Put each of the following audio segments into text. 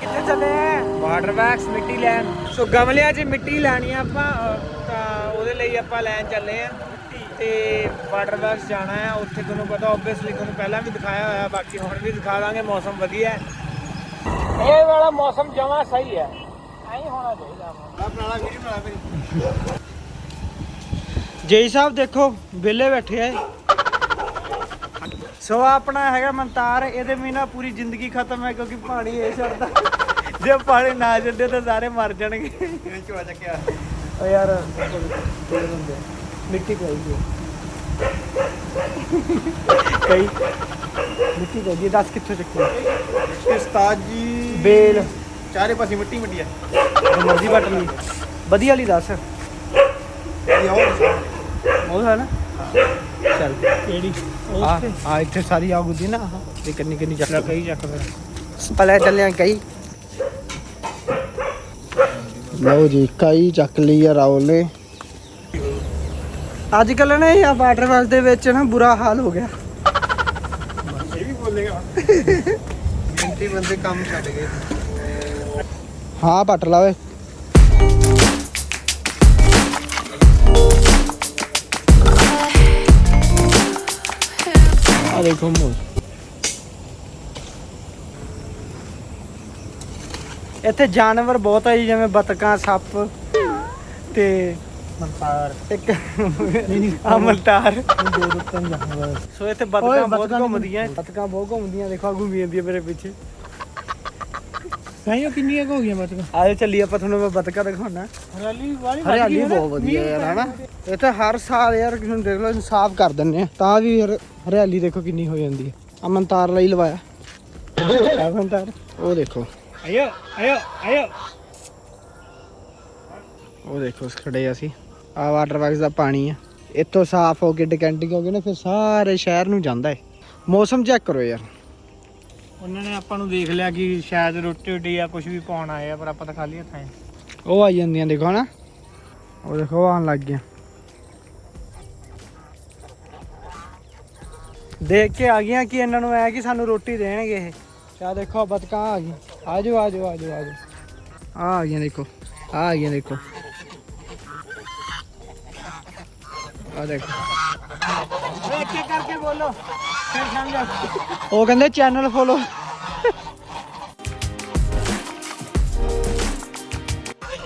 ਕਿੱਥੇ ਚੱਲੇ ਆ? ਵਾਟਰ ਵੈਕਸ ਮਿੱਟੀ ਲੈਣ। ਸੋ ਗਮਲਿਆਂ 'ਚ ਮਿੱਟੀ ਲੈਣੀ ਆ ਆਪਾਂ ਅਹ, ਤਾਂ ਉਹਦੇ ਲਈ ਆਪਾਂ ਲੈਣ ਚੱਲੇ ਆ। ਤੇ ਵਾਟਰ ਵੈਕਸ ਜਾਣਾ ਆ ਉੱਥੇ ਤੁਹਾਨੂੰ ਪਤਾ ਆਬਵੀਅਸਲੀ ਤੁਹਾਨੂੰ ਪਹਿਲਾਂ ਵੀ ਦਿਖਾਇਆ ਹੋਇਆ ਬਾਕੀ ਹੁਣ ਵੀ ਦਿਖਾ ਦਾਂਗੇ ਮੌਸਮ ਵਧੀਆ ਹੈ। ਇਹ ਵਾਲਾ ਮੌਸਮ ਜਮਾ ਸਹੀ ਹੈ। ਐਂ ਹੋਣਾ ਚਾਹੀਦਾ ਆਪਣਾ ਵੀਡੀਓ ਬਣਾ ਮੇਰੀ ਜੇਈ ਸਾਹਿਬ ਦੇਖੋ ਵਿਹਲੇ ਬੈਠੇ ਆ ਸੋ ਆਪਣਾ ਹੈਗਾ ਮੰਤਾਰ ਇਹਦੇ ਵੀ ਨਾ ਪੂਰੀ ਜ਼ਿੰਦਗੀ ਖਤਮ ਹੈ ਕਿਉਂਕਿ ਪਾਣੀ ਇਹ ਛੱਡਦਾ। ਜੇ ਪਾਣੀ ਨਾ ਛੱਡੇ ਤਾਂ ਸਾਰੇ ਮਰ ਜਾਣਗੇ। ਕਿਵੇਂ ਚੋਆ ਚੱਕਿਆ? ਓ ਯਾਰ ਤੇਰੇ ਬੰਦੇ ਮਿੱਟੀ ਕੋਈ ਜੀ ਕਈ ਮਿੱਟੀ ਕੋਈ ਜੀ ਦੱਸ ਕਿੱਥੋਂ ਚੱਕੀ ਉਸਤਾਦ ਜੀ ਬੇਲ। ਚਾਰੇ ਪਾਸੇ ਮਿੱਟੀ ਮਿੱਟੀ ਆ। ਜੋ ਮਰਜ਼ੀ ਵੱਟ ਲਈ। ਵਧੀਆ ਲਈ ਦੱਸ। ਇਹ ਹੋਰ ਉਹ ਹੈ ਨਾ? ਚੱਲ। ਕਿਹੜੀ? ਆ ਆ ਇੱਥੇ ਸਾਰੀ ਆਗ ਹੁੰਦੀ ਨਾ ਆਹ ਇਹ ਕਿੰਨੀ ਕਿੰਨੀ ਚੱਕ ਕਈ ਚੱਕ ਫਿਰ। ਪਹਿਲੇ ਚੱਲਿਆ ਕਈ ਲਓ ਜੀ ਕਾਈ ਚੱਕ ਲਈ ਆ ਰਾਹੁਲ ਨੇ। ਅੱਜ ਕੱਲ ਨਾ ਇਹ ਵਾਟਰ ਫਾਲ ਦੇ ਵਿੱਚ ਨਾ ਬੁਰਾ ਹਾਲ ਹੋ ਗਿਆ। ਇਹ ਵੀ ਬੋਲੇਗਾ। ਮਿੰਟੀ ਬੰਦੇ ਕੰਮ ਛੱਡ ਗਏ। ਹਾਂ ਪੱਟ ਲਾ ਓਏ। ਆ ਦੇਖੋ ਮੋਰ ਇੱਥੇ ਜਾਨਵਰ ਬਹੁਤ ਹੈ ਜੀ, ਜਿਵੇਂ ਬਤਕਾਂ ਸੱਪ ਤੇ ਮਨਸਾਰ ਇੱਕ ਆ ਮਲਟਾਰ ਦੋ ਦੋ ਤਿੰਨ ਜਾਨਵਰ। ਸੋ ਇੱਥੇ ਬਤਕਾਂ ਬਹੁਤ ਘੁੰਮਦੀਆਂ ਬਤਕਾਂ ਬਹੁਤ ਘੁੰਮਦੀਆਂ ਦੇਖੋ ਆ ਘੁੰਮੀ ਜਾਂਦੀਆਂ ਮੇਰੇ ਪਿੱਛੇ। ਸਾਈਓ ਕਿੰਨੀਆਂ ਕੁ ਹੋ ਗਈਆਂ ਬਤਕਾਂ? ਆਜੋ ਚੱਲੀ ਆਪਾਂ ਤੁਹਾਨੂੰ ਮੈਂ ਬਤਕਾਂ ਦਿਖਾਉਣਾ। ਹਰਿਆਲੀ ਵਾਲੀ ਹਰਿਆਲੀ ਬਹੁਤ ਵਧੀਆ ਯਾਰ ਹਨਾ? ਇੱਥੇ ਹਰ ਸਾਲ ਯਾਰ ਹੁਣ ਦੇਖ ਲਓ ਸਾਫ਼ ਕਰ ਦਿੰਨੇ ਆ। ਤਾਂ ਵੀ ਯਾਰ ਹਰਿਆਲੀ ਦੇਖੋ ਕਿੰਨੀ ਹੋ ਜਾਂਦੀ ਹੈ ਅਮਨਤਾਰ ਲਈ ਲਵਾਇਆ। ਅਮਨਤਾਰ ਉਹ ਦੇਖੋ। ਆਇਓ ਆਇਓ ਆਇਓ। ਉਹ ਦੇਖੋ ਖੜੇ ਅਸੀਂ। ਆ ਵਾਟਰ ਵਰਕਸ ਦਾ ਪਾਣੀ ਆ। ਇੱਥੋਂ ਸਾਫ਼ ਹੋ ਕੇ ਡਿਕੈਂਟਿੰਗ ਹੋ ਕੇ ਨਾ ਫਿਰ ਸਾਰੇ ਸ਼ਹਿਰ ਨੂੰ ਜਾਂਦਾ ਹੈ ਮੌਸਮ ਚੈੱਕ ਕਰੋ ਯਾਰ। ਉਹਨਾਂ ਨੇ ਆਪਾਂ ਨੂੰ ਦੇਖ ਲਿਆ ਕਿ ਸ਼ਾਇਦ ਰੋਟੀ ਰੋਟੀ ਜਾਂ ਕੁਝ ਵੀ ਪਾਉਣ ਆਏ ਆ, ਪਰ ਆਪਾਂ ਤਾਂ ਖਾਲੀ ਹੱਥਾਂ ਉਹ ਆਈ ਜਾਂਦੀਆਂ ਦੇਖੋ ਨਾ ਉਹ ਦੇਖੋ ਆਉਣ ਲੱਗ ਗਿਆ ਦੇਖ ਕੇ ਆ ਗਈਆਂ ਕਿ ਇਹਨਾਂ ਨੂੰ ਐ ਕਿ ਸਾਨੂੰ ਰੋਟੀ ਦੇਣਗੇ ਇਹ। ਚਾ ਦੇਖੋ ਬਤਕਾਂ ਆ ਗਈ। ਆਜੋ ਆਜੋ ਆਜੋ ਆਜੋ ਆ ਆ ਗਈਆਂ ਦੇਖੋ ਆ ਆ ਗਈਆਂ ਦੇਖੋ। ਆ ਦੇਖੋ ਇੱਕ ਇੱਕ ਕਰਕੇ ਬੋਲੋ ਫਿਰ ਸਮਝੋ ਉਹ ਕਹਿੰਦੇ channel follow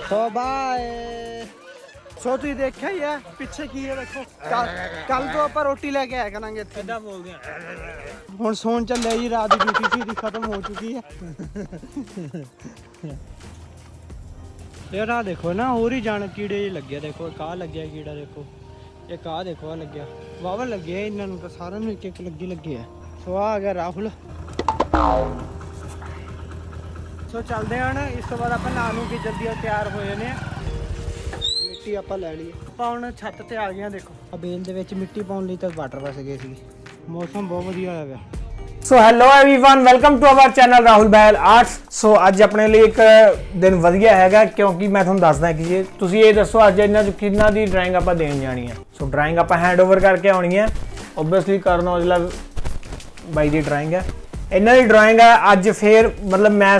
so bye so ਤੁਸੀਂ ਦੇਖਿਆ ਹੀ ਹੈ ਪਿੱਛੇ ਕੀ ਹੈ ਦੇਖੋ ਕੱਲ ਤੋਂ ਆਪਾਂ ਰੋਟੀ ਲੈ ਕੇ ਆਇਆ ਕਰਾਂਗੇ ਇੱਥੇ ਕਿੱਦਾਂ ਬੋਲਦੇ ਆ ਹੁਣ ਸੌਣ ਚੱਲਿਆ ਜੀ ਰਾਤ ਦੀ ਡਿਊਟੀ ਸੀ ਦੀ ਖਤਮ ਹੋ ਚੁੱਕੀ ਹੈ। ਯਾਰ ਆ ਦੇਖੋ ਨਾ ਹੋਰ ਹੀ ਜਾਣ ਕੀੜੇ ਜਿਹੇ ਲੱਗਿਆ ਦੇਖੋ ਇੱਕ ਆਹ ਲੱਗਿਆ ਕੀੜਾ ਦੇਖੋ। ਇੱਕ ਆਹ ਦੇਖੋ ਆ ਲੱਗਿਆ। ਵਾਵਾ ਲੱਗਿਆ ਇਹਨਾਂ ਨੂੰ ਤਾਂ ਸਾਰਿਆਂ ਨੂੰ ਇੱਕ ਇੱਕ ਲੱਗੀ ਲੱਗੇ ਹੈ। ਸੋ ਆ ਗਿਆ ਰਾਹੁਲ। ਸੋ ਚੱਲਦੇ ਹਾਂ ਨਾ, ਇਸ ਤੋਂ ਬਾਅਦ ਆਪਾਂ ਨਹਾ ਨੂੰ ਵੀ ਜਲਦੀ ਤਿਆਰ ਹੋ ਜਾਣੇ ਆ ਮਿੱਟੀ ਆਪਾਂ ਲੈ ਲਈ ਆਪਾਂ ਹੁਣ ਛੱਤ ਤੇ ਆ ਗਏ ਆ ਦੇਖੋ। ਆ ਬੇਲ ਦੇ ਵਿੱਚ ਮਿੱਟੀ ਪਾਉਣ ਲਈ ਤਾਂ ਵਾਟਰ ਵਸ ਗਏ ਸੀ ਮੌਸਮ ਬਹੁਤ ਵਧੀਆ ਹੋਇਆ ਪਿਆ। so hello everyone welcome to our channel Rahul Bell arts so ਅੱਜ ਆਪਣੇ ਲਈ ਇੱਕ ਦਿਨ ਵਧੀਆ ਹੈਗਾ ਕਿਉਂਕਿ ਮੈਂ ਤੁਹਾਨੂੰ ਦੱਸਦਾ ਕਿ ਜੀ ਤੁਸੀਂ ਇਹ ਦੱਸੋ ਅੱਜ ਇਹਨਾਂ ਚ ਕਿੰਨਾ ਦੀ ਡਰਾਇੰਗ ਆਪਾਂ ਦੇਣ ਜਾਣੀ ਹੈ ਸੋ ਡਰਾਇੰਗ ਆਪਾਂ ਹੈਂਡਓਵਰ ਕਰਕੇ ਆਉਣੀ ਹੈ ਓਬਵੀਅਸਲੀ ਕਰਨ ਔਜਲਾ ਬਾਈ ਦੀ ਡਰਾਇੰਗ ਹੈ ਇਹਨਾਂ ਦੀ ਡਰਾਇੰਗ ਹੈ, ਅੱਜ ਫੇਰ ਮਤਲਬ ਮੈਂ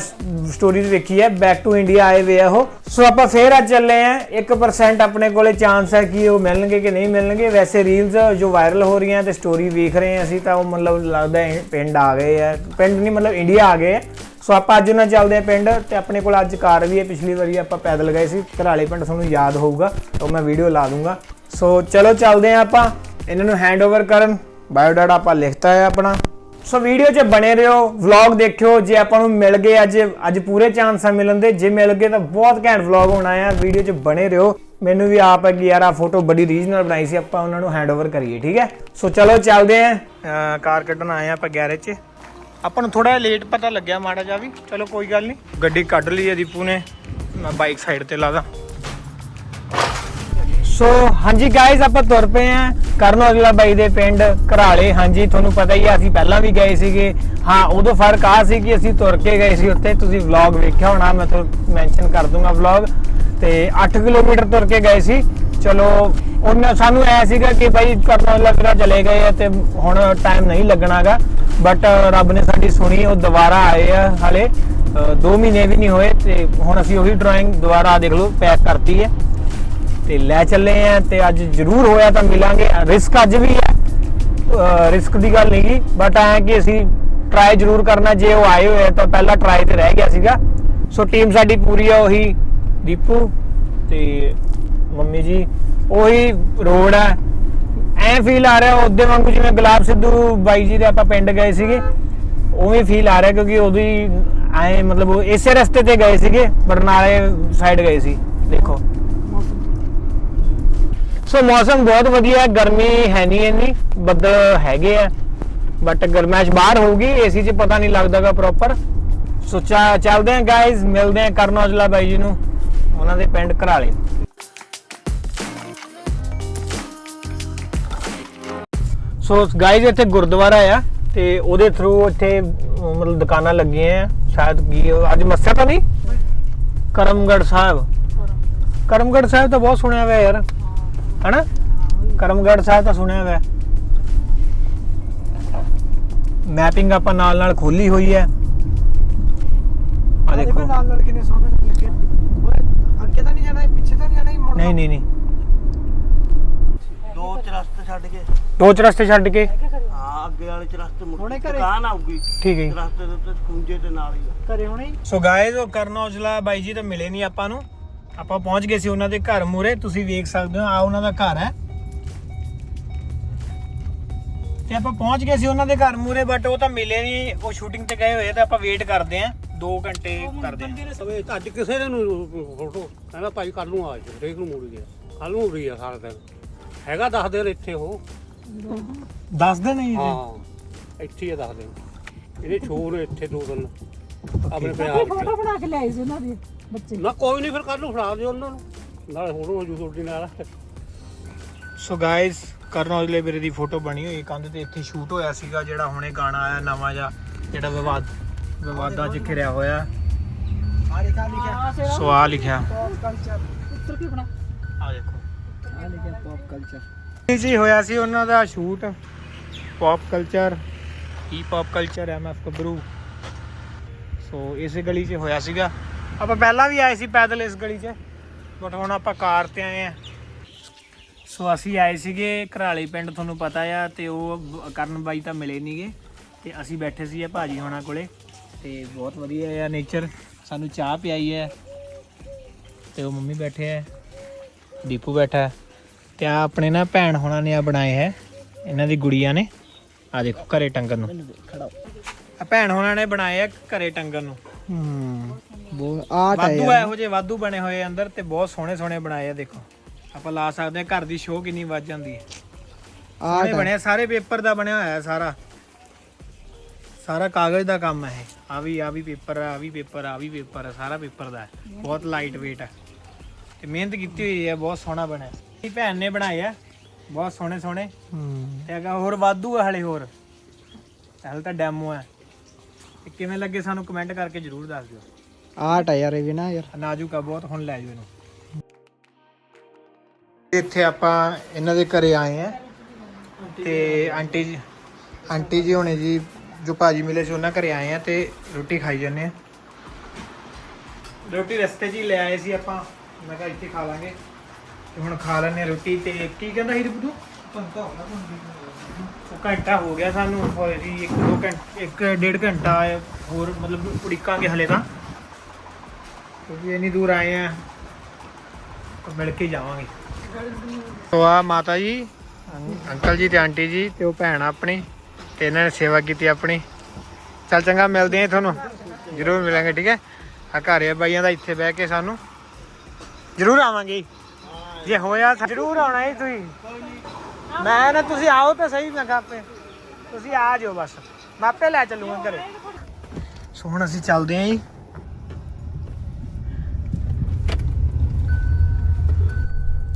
ਸਟੋਰੀ ਵੇਖੀ ਹੈ ਬੈਕ ਟੂ ਇੰਡੀਆ ਆਏ ਵੇ ਆ ਉਹ। ਸੋ ਆਪਾਂ ਫੇਰ ਅੱਜ ਚੱਲੇ ਆ 1% ਆਪਣੇ ਕੋਲੇ ਚਾਂਸ ਹੈ ਕਿ ਉਹ ਮਿਲਣਗੇ ਕਿ ਨਹੀਂ ਮਿਲਣਗੇ। ਵੈਸੇ ਰੀਲਸ ਜੋ ਵਾਇਰਲ ਹੋ ਰਹੀਆਂ ਤੇ ਸਟੋਰੀ ਵੇਖ ਰਹੇ ਆ ਅਸੀਂ ਤਾਂ ਉਹ ਮਤਲਬ ਲੱਗਦਾ ਹੈ, ਪਿੰਡ ਆ ਗਏ ਆ। ਪਿੰਡ ਨਹੀਂ, ਮਤਲਬ ਇੰਡੀਆ ਆ ਗਏ ਆ। ਸੋ ਆਪਾਂ ਅੱਜ ਉਹਨਾਂ ਚੱਲਦੇ ਆ ਪਿੰਡ ਤੇ ਆਪਣੇ ਕੋਲ ਅੱਜ ਕਾਰ ਵੀ ਹੈ। ਪਿਛਲੀ ਵਾਰੀ ਆਪਾਂ ਪੈਦਲ ਗਏ ਸੀ, ਘਰਾਲੇ ਪਿੰਡ ਤੁਹਾਨੂੰ ਯਾਦ ਹੋਊਗਾ, ਤਾਂ ਮੈਂ ਵੀਡੀਓ ਲਾ ਦੂੰਗਾ। ਸੋ ਚਲੋ ਚੱਲਦੇ ਆ ਆਪਾਂ। ਇਹਨਾਂ ਨੂੰ ਹੈਂਡਓਵਰ ਕਰਨ। ਬਾਇਓਡਾਟਾ ਆਪਾਂ ਲਿਖਤਾ ਹੈ ਆਪਣਾ। ਸੋ ਵੀਡੀਓ 'ਚ ਬਣੇ ਰਹੋ ਵਲੌਗ ਦੇਖਿਓ, ਜੇ ਆਪਾਂ ਨੂੰ ਮਿਲ ਗਏ ਅੱਜ ਅੱਜ ਪੂਰੇ ਚਾਂਸ ਆ ਮਿਲਣ ਦੇ, ਜੇ ਮਿਲ ਗਏ ਤਾਂ ਬਹੁਤ ਘੈਂਟ ਵਲੌਗ ਹੋਣਾ ਆ ਵੀਡੀਓ 'ਚ ਬਣੇ ਰਹੋ। ਮੈਨੂੰ ਵੀ ਆਪ ਹੈ ਕਿ ਯਾਰ ਆ ਫੋਟੋ ਬੜੀ ਰੀਜਨਲ ਬਣਾਈ ਸੀ, ਆਪਾਂ ਉਹਨਾਂ ਨੂੰ ਹੈਂਡਓਵਰ ਕਰੀਏ, ਠੀਕ ਹੈ? ਸੋ ਚਲੋ, ਚੱਲਦੇ ਆ ਕਾਰ ਕੱਢਣ ਆਏ ਆ ਆਪਾਂ ਗੈਰੇਜ 'ਚ। ਆਪਾਂ ਨੂੰ ਥੋੜਾ ਲੇਟ ਪਤਾ ਲੱਗਿਆ, ਮਾੜਾ ਜਿਹਾ ਵੀ। ਚਲੋ, ਕੋਈ ਗੱਲ ਨਹੀਂ। ਗੱਡੀ ਕੱਢ ਲਈ ਹੈ ਦੀਪੂ ਨੇ, ਮੈਂ ਬਾਈਕ ਸਾਈਡ ਤੇ ਲਾ ਦਾਂ। ਸੋ ਹਾਂਜੀ ਗਾਇਜ਼ ਆਪਾਂ ਤੁਰ ਪਏ ਆ ਕਰਨ ਔਜਲਾ ਬਾਈ ਦੇ ਪਿੰਡ ਘਰਾਲੇ। ਹਾਂਜੀ, ਤੁਹਾਨੂੰ ਪਤਾ ਹੀ ਆ, ਅਸੀਂ ਪਹਿਲਾਂ ਵੀ ਗਏ ਸੀਗੇ। ਹਾਂ, ਉਦੋਂ ਫ਼ਰਕ ਆ ਸੀ ਕਿ ਅਸੀਂ ਤੁਰ ਕੇ ਗਏ ਸੀ ਉੱਥੇ। ਤੁਸੀਂ ਵਲੌਗ ਵੇਖਿਆ ਹੋਣਾ, ਮੈਂ ਤੁਹਾਨੂੰ ਮੈਂਸ਼ਨ ਕਰ ਦੂੰਗਾ ਵਲੌਗ ਤੇ 8 ਕਿਲੋਮੀਟਰ ਤੁਰ ਕੇ ਗਏ ਸੀ। ਚਲੋ, ਉਹਨਾਂ ਸਾਨੂੰ ਐ ਸੀਗਾ ਕਿ ਭਾਈ ਕਰਨ ਔਜਲਾ ਚਲੇ ਗਏ ਆ ਤੇ ਹੁਣ ਟਾਈਮ ਨਹੀਂ ਲੱਗਣਾਗਾ। ਬਟ ਰੱਬ ਨੇ ਸਾਡੀ ਸੁਣੀ, ਉਹ ਦੁਬਾਰਾ ਆਏ ਆ ਹਲੇ। 2 ਮਹੀਨੇ ਵੀ ਨਹੀਂ ਹੋਏ ਤੇ ਹੁਣ ਅਸੀਂ ਉਹੀ ਡਰਾਇੰਗ ਦੁਬਾਰਾ ਦੇਖ ਲਓ ਪੈਕ ਕਰਤੀ ਹੈ। ਤੇ ਲੈ ਚੱਲੇ ਆ ਤੇ ਅੱਜ ਜ਼ਰੂਰ ਹੋਇਆ ਤਾਂ ਮਿਲਾਂਗੇ। ਰਿਸਕ ਅੱਜ ਵੀ ਹੈ ਰਿਸਕ ਦੀ ਗੱਲ ਨਹੀਂ ਬਟ ਐ ਕਿ ਅਸੀਂ ਟਰਾਈ ਜ਼ਰੂਰ ਕਰਨਾ। ਜੇ ਉਹ ਆਏ ਹੋਏ ਤਾਂ ਪਹਿਲਾ ਟਰਾਈ ਤੇ ਰਹਿ ਗਿਆ ਸੀਗਾ। ਸੋ ਟੀਮ ਸਾਡੀ ਪੂਰੀ ਆ ਉਹੀ, ਦੀਪੂ ਤੇ ਮੰਮੀ ਜੀ, ਉਹੀ ਰੋਡ ਹੈ ਐ ਫੀਲ ਆ ਰਿਹਾ ਉਹਦੇ ਵਾਂਗੂ ਜਿਵੇਂ ਗੁਲਾਬ ਸਿੱਧੂ ਬਾਈ ਜੀ ਦੇ ਆਪਾਂ ਪਿੰਡ ਗਏ ਸੀਗੇ। ਉਵੇਂ ਫੀਲ ਆ ਰਿਹਾ ਕਿਉਂਕਿ ਉਹਦੀ ਐ ਮਤਲਬ ਉਹ ਇਸੇ ਰਸਤੇ ਤੇ ਗਏ ਸੀਗੇ ਬਰਨਾਲੇ ਸਾਈਡ ਗਏ ਸੀ। ਦੇਖੋ। ਸੋ ਮੌਸਮ ਬਹੁਤ ਵਧੀਆ ਹੈ ਗਰਮੀ ਹੈ ਨਹੀਂ ਇੰਨੀ ਬੱਦਲ ਹੈਗੇ ਆ। ਬਟ ਗਰਮੈਸ਼ ਬਾਹਰ ਹੋਊਗੀ ਏਸੀ 'ਚ ਪਤਾ ਨਹੀਂ ਲੱਗਦਾਗਾ ਪ੍ਰੋਪਰ ਸੋ ਚੱਲਦੇ ਆ ਗਾਇਜ਼ ਮਿਲਦੇ ਆ ਕਰਨ ਔਜਲਾ ਬਾਈ ਜੀ ਨੂੰ ਉਹਨਾਂ ਦੇ ਪਿੰਡ ਘਰਾਲੇ ਸੋ ਗਾਇਜ਼ ਇੱਥੇ ਗੁਰਦੁਆਰਾ ਆ ਤੇ ਉਹਦੇ ਥਰੂ ਇੱਥੇ ਮਤਲਬ ਦੁਕਾਨਾਂ ਲੱਗੀਆਂ ਆ। ਸ਼ਾਇਦ ਕੀ ਅੱਜ ਮੱਸਿਆ ਤਾਂ ਨਹੀਂ? ਕਰਮਗੜ ਸਾਹਿਬ। ਕਰਮਗੜ ਸਾਹਿਬ ਤਾਂ ਬਹੁਤ ਸੁਣਿਆ ਹੋਇਆ ਯਾਰ। ਹਨਾ? ਕਰਮਗੜ ਸਾਹਿਬ ਤਾਂ ਸੁਣਿਆ ਹੋਇਆ। ਮੈਪਿੰਗ ਆਪਾਂ ਨਾਲ ਨਾਲ ਖੋਲੀ ਹੋਈ ਹੈ। ਆ ਦੇਖੋ ਨਾਲ ਲੜਕੇ ਨੇ ਸੋਹਣੇ ਲੱਗੇ। ਅੱਗੇ ਤਾਂ ਨਹੀਂ ਜਾਣਾ ਪਿੱਛੇ ਤਾਂ ਨਹੀਂ ਜਾਣਾ ਨਹੀਂ ਨਹੀਂ ਨਹੀਂ। ਦੋ ਚਰਸਤੇ ਛੱਡ ਕੇ। ਦੋ ਚ ਰਸਤੇ ਛੱਡ ਕੇ। ਹਾਂ ਅੱਗੇ ਵਾਲੇ ਚਰਸਤੇ ਮੁੜ ਹੁਣੇ ਕੇ ਘਰੇ? ਦੁਕਾਨ ਆਊਗੀ। ਠੀਕ ਹੈ। ਚਰਸਤੇ ਦੇ ਉੱਤੇ ਖੁੰਝੇ ਦੇ ਨਾਲ ਹੀ। ਘਰੇ ਹੋਣੇ ਸੋ ਗਾਇਜ਼ ਉਹ ਕਰਨ ਔਜਲਾ ਬਾਈ ਜੀ ਤਾਂ ਮਿਲੇ ਨਹੀਂ ਆਪਾਂ ਨੂੰ। ਆਪਾਂ ਪਹੁੰਚ ਗਏ ਸੀ ਉਹਨਾਂ ਦੇ ਘਰ ਮੂਰੇ ਤੁਸੀਂ ਵੇਖ ਸਕਦੇ ਹੋ ਆ ਉਹਨਾਂ ਦਾ ਘਰ ਹੈ। ਤੇ ਆਪਾਂ ਪਹੁੰਚ ਗਏ ਸੀ ਉਹਨਾਂ ਦੇ ਘਰ ਮੂਰੇ ਬਟ ਉਹ ਤਾਂ ਮਿਲੇ ਨਹੀਂ। ਉਹ ਸ਼ੂਟਿੰਗ ਤੇ ਗਏ ਹੋਏ ਤੇ ਆਪਾਂ ਵੇਟ ਕਰਦੇ ਆਂ 2 ਘੰਟੇ ਕਰਦੇ ਆਂ ਅੱਜ ਕਿਸੇ ਨੇ ਨੂੰ ਫੋਟੋ ਕਹਿੰਦਾ ਭਾਈ ਕੱਲ ਨੂੰ ਆ ਜਾ ਰੇਕ ਨੂੰ ਮੁੜ ਗਿਆ ਕੱਲ ਨੂੰ ਉਰੀ ਆ ਸਾਰਾ ਦਿਨ। ਹੈਗਾ 10 ਦਿਨ ਇੱਥੇ ਉਹ। ਦੱਸ ਦੇ ਨਹੀਂ ਹਾਂ ਇੱਥੇ ਹੀ 10 ਦਿਨ। ਇਹਦੇ ਛੋਰ ਇੱਥੇ ਦੋ ਦਿਨ। ਆਪਣੇ ਪੰਜਾਬ ਫੋਟੋ ਬਣਾ ਕੇ ਲਿਆਈ ਸੀ ਉਹਨਾਂ ਦੀ ਬੱਚੇ। ਨਾ ਕੋਈ ਨਹੀਂ ਫਿਰ ਕੱਲ ਨੂੰ ਫੜਾ ਦਿਓ ਉਹਨਾਂ ਨੂੰ। ਨਾਲੇ ਹੁਣ ਹੋ ਜੂ ਤੁਹਾਡੇ ਨਾਲ। ਸੋ ਗਾਇਜ਼ ਕਰਨ ਔਜਲੇ ਵੀਰੇ ਦੀ ਫੋਟੋ ਬਣੀ ਹੋਈ ਕੰਧ ਤੇ ਇੱਥੇ ਸ਼ੂਟ ਹੋਇਆ ਸੀਗਾ ਜਿਹੜਾ ਹੁਣੇ ਗਾਣਾ ਆਇਆ ਨਵਾਂ ਜਿਹਾ ਜਿਹੜਾ ਵਿਵਾਦ ਵਿਵਾਦਾਂ 'ਚ ਘਿਰਿਆ ਹੋਇਆ। ਆ ਲਿਖਾ ਲਿਖਿਆ ਹਾਂ ਸੇਵਾ ਸੋ ਆ ਲਿਖਿਆ। ਪੌਪ ਕਲਚਰ ਉੱਤਰ ਕੀ ਬਣਾ। ਆ ਦੇਖੋ। ਆ ਲਿਖਿਆ ਪੌਪ ਕਲਚਰ ਇਹ ਜੀ ਹੋਇਆ ਸੀ ਉਹਨਾਂ ਦਾ ਸ਼ੂਟ ਪੌਪ ਕਲਚਰ ਈ pop culture MF Gabru so ਇਸੇ ਗਲੀ 'ਚ ਹੋਇਆ ਸੀਗਾ। ਆਪਾਂ ਪਹਿਲਾਂ ਵੀ ਆਏ ਸੀ ਪੈਦਲ ਇਸ ਗਲੀ 'ਚ ਬਟ ਹੁਣ ਆਪਾਂ ਕਾਰ ਤੇ ਆਏ ਆ। ਸੋ ਅਸੀਂ ਆਏ ਸੀਗੇ ਘਰਾਲੀ ਪਿੰਡ, ਤੁਹਾਨੂੰ ਪਤਾ ਆ, ਤੇ ਉਹ ਕਰਨ ਬਾਈ ਤਾਂ ਮਿਲੇ ਨਹੀਂਗੇ ਤੇ ਅਸੀਂ ਬੈਠੇ ਸੀ ਭਾਜੀ ਹੋਣਾ ਕੋਲੇ। ਤੇ ਬਹੁਤ ਵਧੀਆ ਆ ਨੇਚਰ ਸਾਨੂੰ ਚਾਹ ਪਿਆਈ ਹੈ ਤੇ ਉਹ ਮੰਮੀ ਬੈਠੇ ਆ, ਦੀਪੂ ਬੈਠਾ। ਹੈ ਤੇ ਆ ਆਪਣੇ ਨਾ ਭੈਣ ਹੋਣਾ ਨੇ ਆ ਬਣਾਏ ਹੈ, ਇਹਨਾਂ ਦੀ ਗੁੜੀਆਂ ਨੇ। ਆ ਦੇਖੋ ਘਰੇ ਟੰਗਣ ਨੂੰ। ਆ ਭੈਣ ਹੋਣਾ ਨੇ ਬਣਾਏ ਆ ਘਰੇ ਟੰਗਣ ਨੂੰ। ਹੂੰ ਬਹੁਤ ਆਰਟ ਹੈ ਵਾਧੂ ਇਹੋ ਜਿਹੇ ਵਾਧੂ ਬਣੇ ਹੋਏ ਆ ਅੰਦਰ ਤੇ ਬਹੁਤ ਸੋਹਣੇ ਸੋਹਣੇ ਬਣਾਏ ਆ ਦੇਖੋ। ਆਪਾਂ ਲਾ ਸਕਦੇ ਆ ਘਰ ਦੀ ਸ਼ੋਅ ਕਿੰਨੀ ਵੱਜ ਜਾਂਦੀ ਹੈ ਸੋਹਣੇ ਆਰਟ ਬਣੇ ਆ, ਸਾਰੇ ਪੇਪਰ ਦਾ ਬਣਿਆ ਹੋਇਆ ਹੈ ਸਾਰਾ। ਸਾਰਾ ਕਾਗਜ਼ ਦਾ ਕੰਮ ਹੈ ਇਹ। ਆ ਵੀ ਆ ਵੀ ਪੇਪਰ ਆ ਵੀ ਪੇਪਰ ਆ ਵੀ ਪੇਪਰ ਆ ਸਾਰਾ ਪੇਪਰ ਦਾ। ਬਹੁਤ ਲਾਈਟ weight ਹੈ ਤੇ ਮਿਹਨਤ ਕੀਤੀ ਹੋਈ ਹੈ ਬਹੁਤ ਸੋਹਣਾ ਬਣਿਆ। ਇਹ ਭੈਣ ਨੇ ਬਣਾਏ ਆ ਬਹੁਤ ਸੋਹਣੇ ਸੋਹਣੇ। ਹੂੰ। ਤੇ ਅਗਾ ਹੋਰ ਵਾਧੂ ਆ ਹਲੇ ਹੋਰ। ਹਲੇ ਤਾਂ ਡੈਮੋ ਹੈ ਤੇ ਕਿਵੇਂ ਲੱਗੇ ਸਾਨੂੰ ਕਮੈਂਟ ਕਰਕੇ ਜਰੂਰ ਦੱਸ ਦਿਓ। ਆਰਟ ਹੈ ਯਾਰ ਇਹ ਵੀ ਨਾ ਯਾਰ। ਨਾਜ਼ੁਕ ਆ ਬਹੁਤ ਹੁਣ ਲੈ ਜਾਓ ਇਹਨੂੰ। ਇੱਥੇ ਆਪਾਂ ਇਹਨਾਂ ਦੇ ਘਰੇ ਆਏ ਆ। ਤੇ ਆਂਟੀ ਜੀ ਆਂਟੀ ਜੀ ਹੋਣੇ ਜੀ ਜੋ ਭਾਜੀ ਮਿਲੇ ਸੀ ਉਹਨਾਂ ਘਰੇ ਆਏ ਆ ਤੇ ਰੋਟੀ ਖਾਈ ਜਾਂਦੇ ਆ। ਰੋਟੀ ਰਸਤੇ 'ਚ ਹੀ ਲੈ ਆਏ ਸੀ ਆਪਾਂ। ਮੈਂ ਕਿਹਾ ਇੱਥੇ ਖਾ ਲਾਂਗੇ। ਤੇ ਹੁਣ ਖਾ ਲੈਣੇ ਆ ਰੋਟੀ ਤੇ ਕੀ ਕਹਿੰਦਾ ਸੀ ਰਿਪੂ ਉਹ ਘੰਟਾ ਹੋ ਗਿਆ ਸਾਨੂੰ ਹੋਏ ਸੀ ਇੱਕ ਦੋ ਘੰਟੇ, ਇੱਕ ਡੇਢ ਘੰਟਾ ਹੋਰ ਮਤਲਬ ਉਡੀਕਾਂਗੇ ਹਲੇ ਤਾਂ। ਕਿਉਂਕਿ ਇੰਨੀ ਦੂਰ ਆਏ ਆ ਮਿਲ ਕੇ ਜਾਵਾਂਗੇ। ਸੋ ਆ ਮਾਤਾ ਜੀ, ਅੰਕਲ ਜੀ ਤੇ ਆਂਟੀ ਜੀ ਤੇ ਉਹ ਭੈਣ ਆ ਆਪਣੀ ਤੇ ਇਹਨਾਂ ਨੇ ਸੇਵਾ ਕੀਤੀ ਆਪਣੀ। ਚੱਲ ਚੰਗਾ, ਮਿਲਦੇ ਆ ਤੁਹਾਨੂੰ। ਜ਼ਰੂਰ ਮਿਲਾਂਗੇ, ਠੀਕ ਹੈ? ਆ ਘਰ ਆ ਬਾਈਆਂ ਦਾ, ਇੱਥੇ ਬਹਿ ਕੇ ਸਾਨੂੰ। ਜ਼ਰੂਰ ਆਵਾਂਗੇ। ਜੇ ਹੋਇਆ ਜ਼ਰੂਰ ਆਉਣਾ ਹੀ ਤੁਸੀਂ। ਮੈਂ ਨਾ, ਤੁਸੀਂ ਆਓ ਤਾਂ ਸਹੀ, ਮੈਂ ਆਪੇ। ਤੁਸੀਂ ਆ ਜਾਓ ਬਸ। ਮੈਂ ਆਪੇ ਲੈ ਚੱਲੂਗਾ ਘਰੇ। ਸੋ ਹੁਣ ਅਸੀਂ ਚੱਲਦੇ ਆਂ ਜੀ।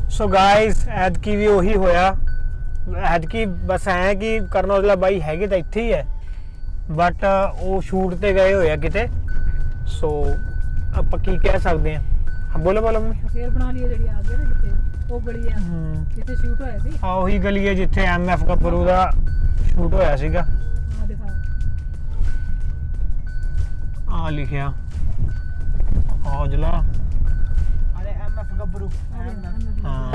ਸੋ ਗਾਇਸ ਐਤਕੀ ਵੀ ਉਹੀ ਹੋਇਆ। ਐਤਕੀ ਬਸ ਐ ਕਿ ਕਰਨ ਔਜਲਾ ਬਾਈ ਹੈਗੇ ਤਾਂ ਇੱਥੇ ਹੀ ਹੈ। ਬਟ ਉਹ ਸ਼ੂਟ ਤੇ ਗਏ ਹੋਏ ਆ ਕਿਤੇ। ਸੋ ਆਪਾਂ ਕੀ ਕਹਿ ਸਕਦੇ ਆ? ਹਾਂ, ਬੋਲੋ ਬੋਲੋ ਮੰਮੀ। ਫੇਰ ਬਣਾ ਲਈ ਜਿਹੜੀ ਆ ਗਈ ਨਾ ਜਿੱਥੇ ਉਹ ਗਲੀ ਆ। ਹੂੰ। ਜਿੱਥੇ ਸ਼ੂਟ ਹੋਇਆ ਸੀ। ਆ ਉਹੀ ਗਲੀ ਹੈ ਜਿੱਥੇ ਐਮਐਫ ਗੱਭਰੂ ਦਾ ਸ਼ੂਟ ਹੋਇਆ ਸੀਗਾ। ਆ ਦਿਖਾ। ਆ ਲਿਖਿਆ। ਔਜਲਾ ਅਰੇ ਐਮਐਫ ਗੱਭਰੂ ਹਾਂ।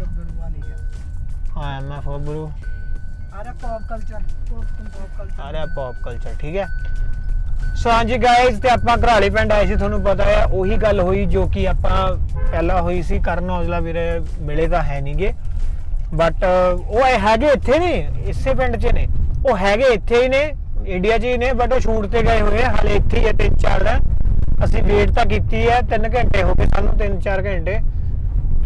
ਗੱਭਰੂ ਵਾਲੀ ਆ ਹਾਂ ਐਮਐਫ ਗੱਭਰੂ ਅਰੇ ਪੌਪ ਕਲਚਰ ਪੌਪ ਕਲਚਰ ਰਿਹਾ ਪੌਪ ਕਲਚਰ ਠੀਕ ਹੈ? ਸੋ ਹਾਂਜੀ ਗਾਇਜ਼ ਤੇ ਆਪਾਂ ਘਰਾਲੀ ਪਿੰਡ ਆਏ ਸੀ, ਤੁਹਾਨੂੰ ਪਤਾ ਹੈ, ਉਹੀ ਗੱਲ ਹੋਈ ਜੋ ਕਿ ਆਪਾਂ ਪਹਿਲਾਂ ਹੋਈ ਸੀ, ਕਰਨ ਔਜਲਾ ਵੀਰੇ ਮਿਲੇ ਤਾਂ ਹੈ ਨਹੀਂਗੇ ਬਟ ਉਹ ਇਹ ਹੈਗੇ ਇੱਥੇ ਨਹੀਂ, ਇਸੇ ਪਿੰਡ 'ਚ ਨੇ। ਉਹ ਹੈਗੇ ਇੱਥੇ ਹੀ ਨੇ ਇੰਡੀਆ 'ਚ ਹੀ ਨੇ ਬਟ ਉਹ ਸ਼ੂਟ ਤੇ ਗਏ ਹੋਏ ਹਾਲੇ ਇੱਥੇ ਹੀ ਹੈ ਤਿੰਨ ਚਾਰ ਦਾ ਅਸੀਂ ਵੇਟ ਤਾਂ ਕੀਤੀ ਹੈ 3 ਘੰਟੇ ਹੋ ਗਏ ਸਾਨੂੰ 3-4 ਘੰਟੇ।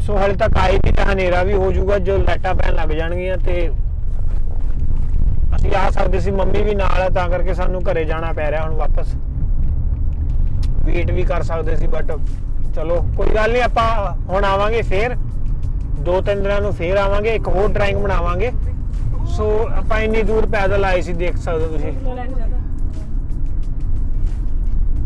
ਸੋ ਹਾਲੇ ਤੱਕ ਆਏ ਵੀ ਤਾਂ ਹਨੇਰਾ ਵੀ ਹੋ ਜਾਊਗਾ, ਜੋ ਲਾਈਟਾਂ ਪੈਣ ਲੱਗ ਜਾਣਗੀਆਂ, ਤੇ ਅਸੀਂ ਆ ਸਕਦੇ ਸੀ, ਮੰਮੀ ਵੀ ਨਾਲ ਹੈ ਤਾਂ ਕਰਕੇ ਸਾਨੂੰ ਘਰੇ ਜਾਣਾ ਪੈ ਰਿਹਾ ਹੁਣ ਵਾਪਸ। ਵੇਟ ਵੀ ਕਰ ਸਕਦੇ ਸੀ ਬਟ ਚਲੋ, ਕੋਈ ਗੱਲ ਨਹੀਂ, ਆਪਾਂ ਹੁਣ ਆਵਾਂਗੇ ਫੇਰ। ਦੋ ਤਿੰਨ ਦਿਨਾਂ ਨੂੰ ਫੇਰ ਆਵਾਂਗੇ, ਇੱਕ ਹੋਰ ਡਰਾਇੰਗ ਬਣਾਵਾਂਗੇ। ਸੋ ਆਪਾਂ ਇੰਨੀ ਦੂਰ ਪੈਦਲ ਆਏ ਸੀ, ਦੇਖ ਸਕਦੇ ਹੋ ਤੁਸੀਂ।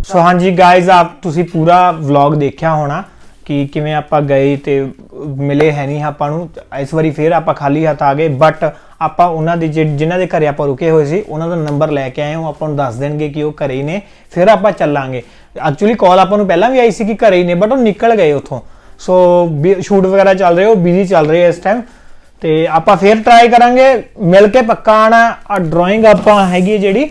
ਸੋ ਹਾਂਜੀ ਗਾਇਜ਼ ਆਪ ਤੁਸੀਂ ਪੂਰਾ ਵਲੌਗ ਦੇਖਿਆ ਹੋਣਾ। ਕਿ ਕਿਵੇਂ ਆਪਾਂ ਗਏ ਤੇ ਮਿਲੇ ਹੈ ਨਹੀਂ ਆਪਾਂ ਨੂੰ, ਇਸ ਵਾਰੀ ਫੇਰ ਆਪਾਂ ਖਾਲੀ ਹੱਥ ਆ ਗਏ ਬਟ ਆਪਾਂ ਉਹਨਾਂ ਦੇ ਜਿ- ਜਿਨ੍ਹਾਂ ਦੇ ਘਰੇ ਆਪਾਂ ਰੁਕੇ ਹੋਏ ਸੀ, ਉਹਨਾਂ ਦਾ ਨੰਬਰ ਲੈ ਕੇ ਆਏ ਹਾਂ ਆਪਾਂ ਨੂੰ ਦੱਸ ਦੇਣਗੇ ਕਿ ਉਹ ਘਰੇ ਹੀ ਨੇ, ਫਿਰ ਆਪਾਂ ਚੱਲਾਂਗੇ। ਐਕਚੁਅਲੀ ਕਾਲ ਆਪਾਂ ਨੂੰ ਪਹਿਲਾਂ ਵੀ ਆਈ ਸੀ ਕਿ ਘਰੇ ਹੀ ਨੇ ਬਟ ਉਹ ਨਿਕਲ ਗਏ ਉੱਥੋਂ। ਸੋ ਸ਼ੂਟ ਵਗੈਰਾ ਚੱਲ ਰਹੇ ਹੋ ਬਿਜ਼ੀ ਚੱਲ ਰਹੇ ਇਸ ਟਾਈਮ ਤੇ ਆਪਾਂ ਫੇਰ ਟਰਾਈ ਕਰਾਂਗੇ, ਮਿਲ ਕੇ ਪੱਕਾ ਆਣਾ ਆ ਡਰਾਇੰਗ ਆਪਾਂ ਹੈਗੀ ਹੈ ਜਿਹੜੀ,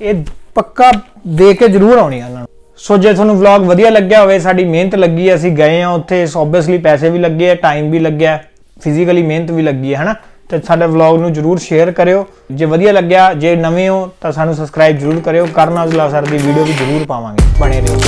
ਇਹ ਪੱਕਾ ਦੇ ਕੇ ਜ਼ਰੂਰ ਆਉਣੀ ਆ ਉਹਨਾਂ ਨੂੰ। ਸੋ ਜੇ ਤੁਹਾਨੂੰ ਵਲੌਗ ਵਧੀਆ ਲੱਗਿਆ ਹੋਵੇ, ਸਾਡੀ ਮਿਹਨਤ ਲੱਗੀ ਹੈ, ਅਸੀਂ ਗਏ ਆ ਉੱਥੇ ਆਬਵੀਅਸਲੀ ਪੈਸੇ ਵੀ ਲੱਗੇ ਆ ਟਾਈਮ ਵੀ ਲੱਗਿਆ ਫਿਜ਼ੀਕਲੀ ਮਿਹਨਤ ਵੀ ਲੱਗੀ ਹੈ, ਹਨਾ? ਤੇ ਸਾਡੇ ਵਲੌਗ ਨੂੰ ਜ਼ਰੂਰ ਸ਼ੇਅਰ ਕਰਿਓ। ਜੇ ਵਧੀਆ ਲੱਗਿਆ, ਜੇ ਨਵੇਂ ਹੋ, ਤਾਂ ਸਾਨੂੰ ਸਬਸਕ੍ਰਾਈਬ ਜ਼ਰੂਰ ਕਰਿਓ। ਕਰਨ ਔਜਲਾ ਸਰ ਦੀ ਵੀਡੀਓ ਵੀ ਜ਼ਰੂਰ ਪਾਵਾਂਗੇ। ਬਣੇ ਰਹੋ।